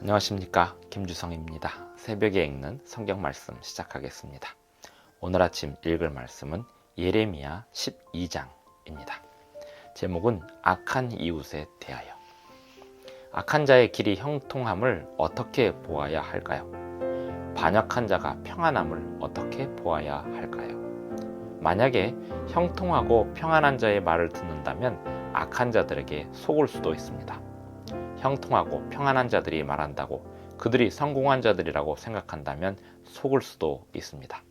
안녕하십니까 김주성입니다. 새벽에 읽는 성경 말씀 시작하겠습니다. 오늘 아침 읽을 말씀은 예레미야 12장입니다. 제목은 악한 이웃에 대하여. 악한 자의 길이 형통함을 어떻게 보아야 할까요? 반역한 자가 평안함을 어떻게 보아야 할까요? 만약에 형통하고 평안한 자의 말을 듣는다면 악한 자들에게 속을 수도 있습니다. 형통하고 평안한 자들이 말한다고 그들이 성공한 자들이라고 생각한다면 속을 수도 있습니다.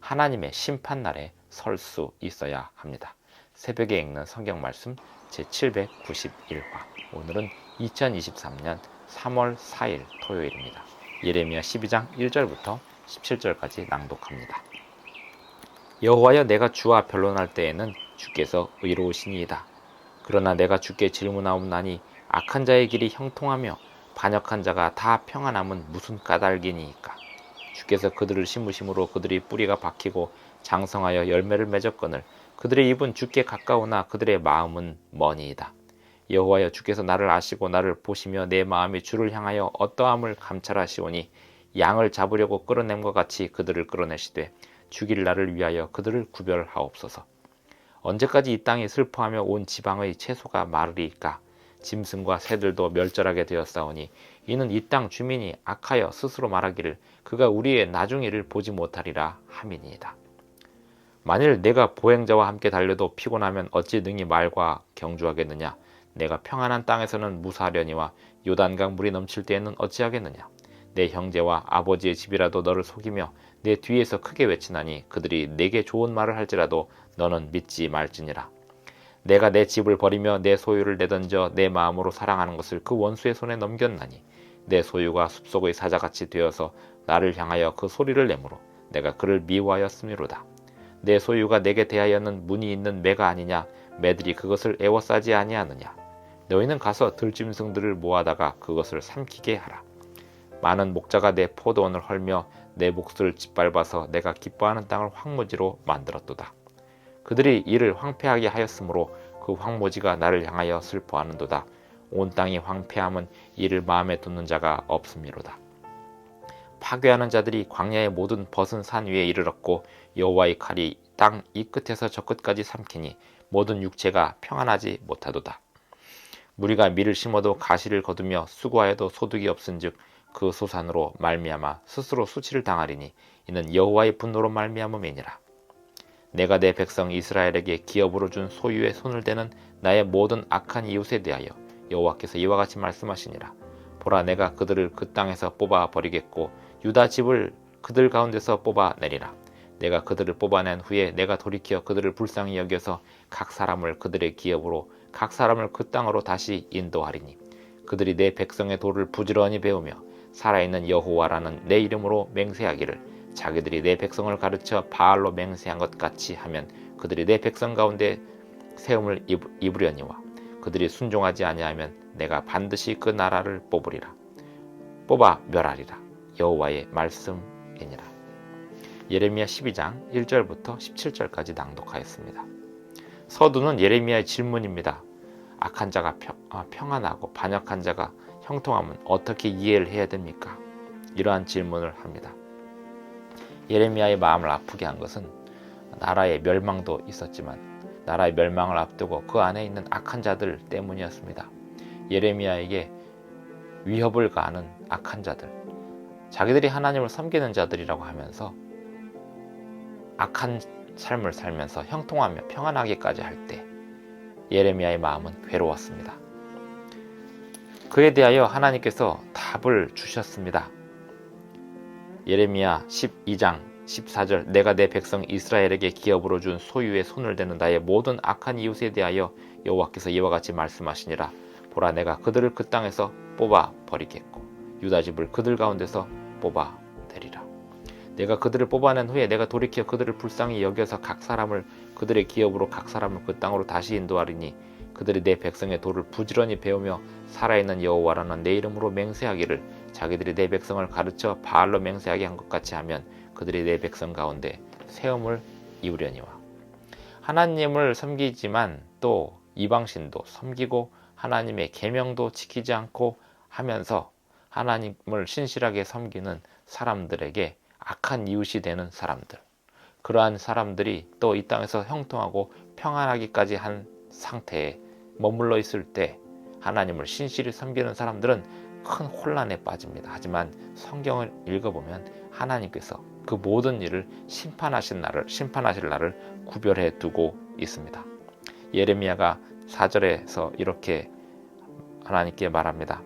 하나님의 심판날에 설 수 있어야 합니다. 새벽에 읽는 성경 말씀 제791화. 오늘은 2023년 3월 4일 토요일입니다. 예레미야 12장 1절부터 17절까지 낭독합니다. 여호와여 내가 주와 변론할 때에는 주께서 의로우시니이다. 그러나 내가 주께 질문하옵나니 악한 자의 길이 형통하며 반역한 자가 다 평안함은 무슨 까닭이니이까 주께서 그들을 심으심으로 그들이 뿌리가 박히고 장성하여 열매를 맺었거늘 그들의 입은 주께 가까우나 그들의 마음은 머니이다. 여호와여 주께서 나를 아시고 나를 보시며 내 마음이 주를 향하여 어떠함을 감찰하시오니 양을 잡으려고 끌어냄과 같이 그들을 끌어내시되 죽일 나를 위하여 그들을 구별하옵소서. 언제까지 이 땅이 슬퍼하며 온 지방의 채소가 마르리까? 짐승과 새들도 멸절하게 되었사오니 이는 이 땅 주민이 악하여 스스로 말하기를 그가 우리의 나중일을 보지 못하리라 함이니이다. 만일 내가 보행자와 함께 달려도 피곤하면 어찌 능히 말과 경주하겠느냐? 내가 평안한 땅에서는 무사하려니와 요단강 물이 넘칠 때에는 어찌하겠느냐? 내 형제와 아버지의 집이라도 너를 속이며 내 뒤에서 크게 외치나니 그들이 내게 좋은 말을 할지라도 너는 믿지 말지니라. 내가 내 집을 버리며 내 소유를 내던져 내 마음으로 사랑하는 것을 그 원수의 손에 넘겼나니 내 소유가 숲속의 사자같이 되어서 나를 향하여 그 소리를 내므로 내가 그를 미워하였음이로다. 내 소유가 내게 대하여는 문이 있는 매가 아니냐 매들이 그것을 애워싸지 아니하느냐 너희는 가서 들짐승들을 모아다가 그것을 삼키게 하라. 많은 목자가 내 포도원을 헐며 내 몫을 짓밟아서 내가 기뻐하는 땅을 황무지로 만들었도다. 그들이 이를 황폐하게 하였으므로 그 황무지가 나를 향하여 슬퍼하는도다. 온 땅이 황폐함은 이를 마음에 두는 자가 없음이로다. 파괴하는 자들이 광야의 모든 벗은 산 위에 이르렀고 여호와의 칼이 땅 이 끝에서 저 끝까지 삼키니 모든 육체가 평안하지 못하도다. 무리가 밀을 심어도 가시를 거두며 수고하여도 소득이 없은즉 그 소산으로 말미암아 스스로 수치를 당하리니 이는 여호와의 분노로 말미암음이니라. 내가 내 백성 이스라엘에게 기업으로 준 소유의 손을 대는 나의 모든 악한 이웃에 대하여 여호와께서 이와 같이 말씀하시니라. 보라 내가 그들을 그 땅에서 뽑아 버리겠고 유다 집을 그들 가운데서 뽑아 내리라. 내가 그들을 뽑아낸 후에 내가 돌이켜 그들을 불쌍히 여겨서 각 사람을 그들의 기업으로 각 사람을 그 땅으로 다시 인도하리니 그들이 내 백성의 도를 부지런히 배우며 살아있는 여호와라는 내 이름으로 맹세하기를 자기들이 내 백성을 가르쳐 바알로 맹세한 것 같이 하면 그들이 내 백성 가운데 세움을 입으려니와 그들이 순종하지 아니하면 내가 반드시 그 나라를 뽑으리라 뽑아 멸하리라 여호와의 말씀이니라 예레미야 12장 1절부터 17절까지 낭독하였습니다. 서두는 예레미야의 질문입니다. 악한 자가 아, 평안하고 반역한 자가 형통함은 어떻게 이해를 해야 됩니까? 이러한 질문을 합니다. 예레미야의 마음을 아프게 한 것은 나라의 멸망도 있었지만 나라의 멸망을 앞두고 그 안에 있는 악한 자들 때문이었습니다. 예레미야에게 위협을 가하는 악한 자들, 자기들이 하나님을 섬기는 자들이라고 하면서 악한 삶을 살면서 형통하며 평안하기까지 할 때 예레미야의 마음은 괴로웠습니다. 그에 대하여 하나님께서 답을 주셨습니다. 예레미야 12장 14절 내가 내 백성 이스라엘에게 기업으로 준 소유의 손을 대는 나의 모든 악한 이웃에 대하여 여호와께서 이와 같이 말씀하시니라. 보라 내가 그들을 그 땅에서 뽑아 버리겠고 유다 집을 그들 가운데서 뽑아 내리라. 내가 그들을 뽑아낸 후에 내가 돌이켜 그들을 불쌍히 여겨서 각 사람을 그들의 기업으로 각 사람을 그 땅으로 다시 인도하리니 그들이 내 백성의 도를 부지런히 배우며 살아있는 여호와라는 내 이름으로 맹세하기를 자기들이 내 백성을 가르쳐 바알로 맹세하게 한 것 같이 하면 그들이 내 백성 가운데 세움을 이루려니와 하나님을 섬기지만 또 이방신도 섬기고 하나님의 계명도 지키지 않고 하면서 하나님을 신실하게 섬기는 사람들에게 악한 이웃이 되는 사람들. 그러한 사람들이 또 이 땅에서 형통하고 평안하기까지 한 상태에 머물러 있을 때 하나님을 신실히 섬기는 사람들은 큰 혼란에 빠집니다. 하지만 성경을 읽어보면 하나님께서 그 모든 일을 심판하신 날을 심판하실 날을 구별해 두고 있습니다. 예레미야가 4절에서 이렇게 하나님께 말합니다.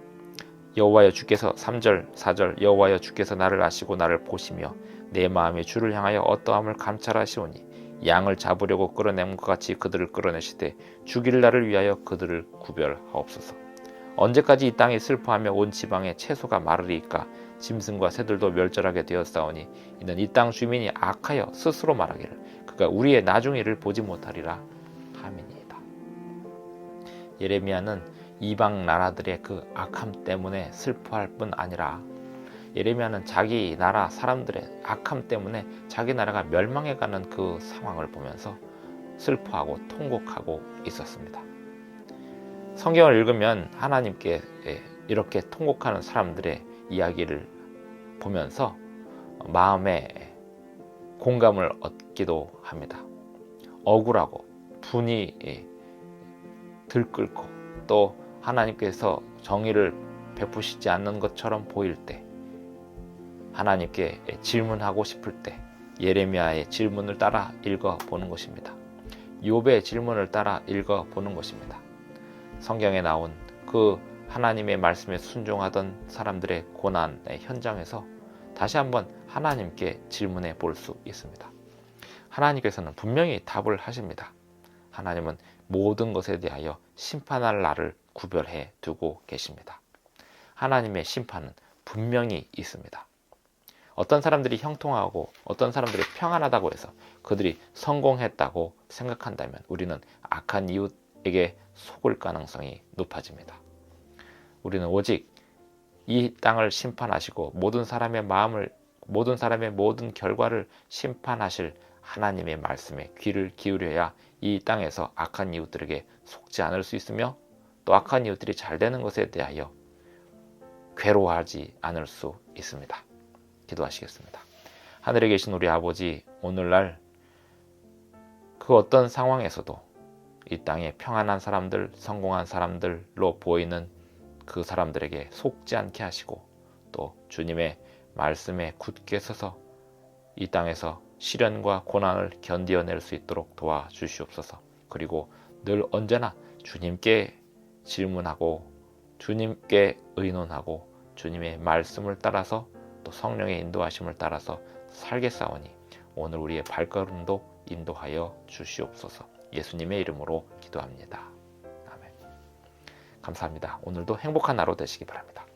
여호와여 주께서 3절 4절 여호와여 주께서 나를 아시고 나를 보시며 내 마음이 주를 향하여 어떠함을 감찰하시오니 양을 잡으려고 끌어내는 것 같이 그들을 끌어내시되 죽일 날을 위하여 그들을 구별하옵소서. 언제까지 이 땅이 슬퍼하며 온 지방에 채소가 마르리까 짐승과 새들도 멸절하게 되었사오니 이는 이 땅 주민이 악하여 스스로 말하기를 그가 우리의 나중 일을 보지 못하리라 함이니이다. 예레미야는 이방 나라들의 그 악함 때문에 슬퍼할 뿐 아니라 예레미야는 자기 나라 사람들의 악함 때문에 자기 나라가 멸망해가는 그 상황을 보면서 슬퍼하고 통곡하고 있었습니다. 성경을 읽으면 하나님께 이렇게 통곡하는 사람들의 이야기를 보면서 마음에 공감을 얻기도 합니다. 억울하고 분이 들끓고 또 하나님께서 정의를 베푸시지 않는 것처럼 보일 때 하나님께 질문하고 싶을 때 예레미야의 질문을 따라 읽어 보는 것입니다. 욥의 질문을 따라 읽어 보는 것입니다. 성경에 나온 그 하나님의 말씀에 순종하던 사람들의 고난의 현장에서 다시 한번 하나님께 질문해 볼 수 있습니다. 하나님께서는 분명히 답을 하십니다. 하나님은 모든 것에 대하여 심판할 날을 구별해 두고 계십니다. 하나님의 심판은 분명히 있습니다. 어떤 사람들이 형통하고 어떤 사람들이 평안하다고 해서 그들이 성공했다고 생각한다면 우리는 악한 이웃 에게 속을 가능성이 높아집니다. 우리는 오직 이 땅을 심판하시고 모든 사람의 마음을 모든 사람의 모든 결과를 심판하실 하나님의 말씀에 귀를 기울여야 이 땅에서 악한 이웃들에게 속지 않을 수 있으며 또 악한 이웃들이 잘 되는 것에 대하여 괴로워하지 않을 수 있습니다. 기도하시겠습니다. 하늘에 계신 우리 아버지, 오늘날 그 어떤 상황에서도 이 땅에 평안한 사람들, 성공한 사람들로 보이는 그 사람들에게 속지 않게 하시고 또 주님의 말씀에 굳게 서서 이 땅에서 시련과 고난을 견디어낼 수 있도록 도와주시옵소서. 그리고 늘 언제나 주님께 질문하고 주님께 의논하고 주님의 말씀을 따라서 또 성령의 인도하심을 따라서 살겠사오니 오늘 우리의 발걸음도 인도하여 주시옵소서. 예수님의 이름으로 기도합니다. 아멘. 감사합니다. 오늘도 행복한 하루 되시기 바랍니다.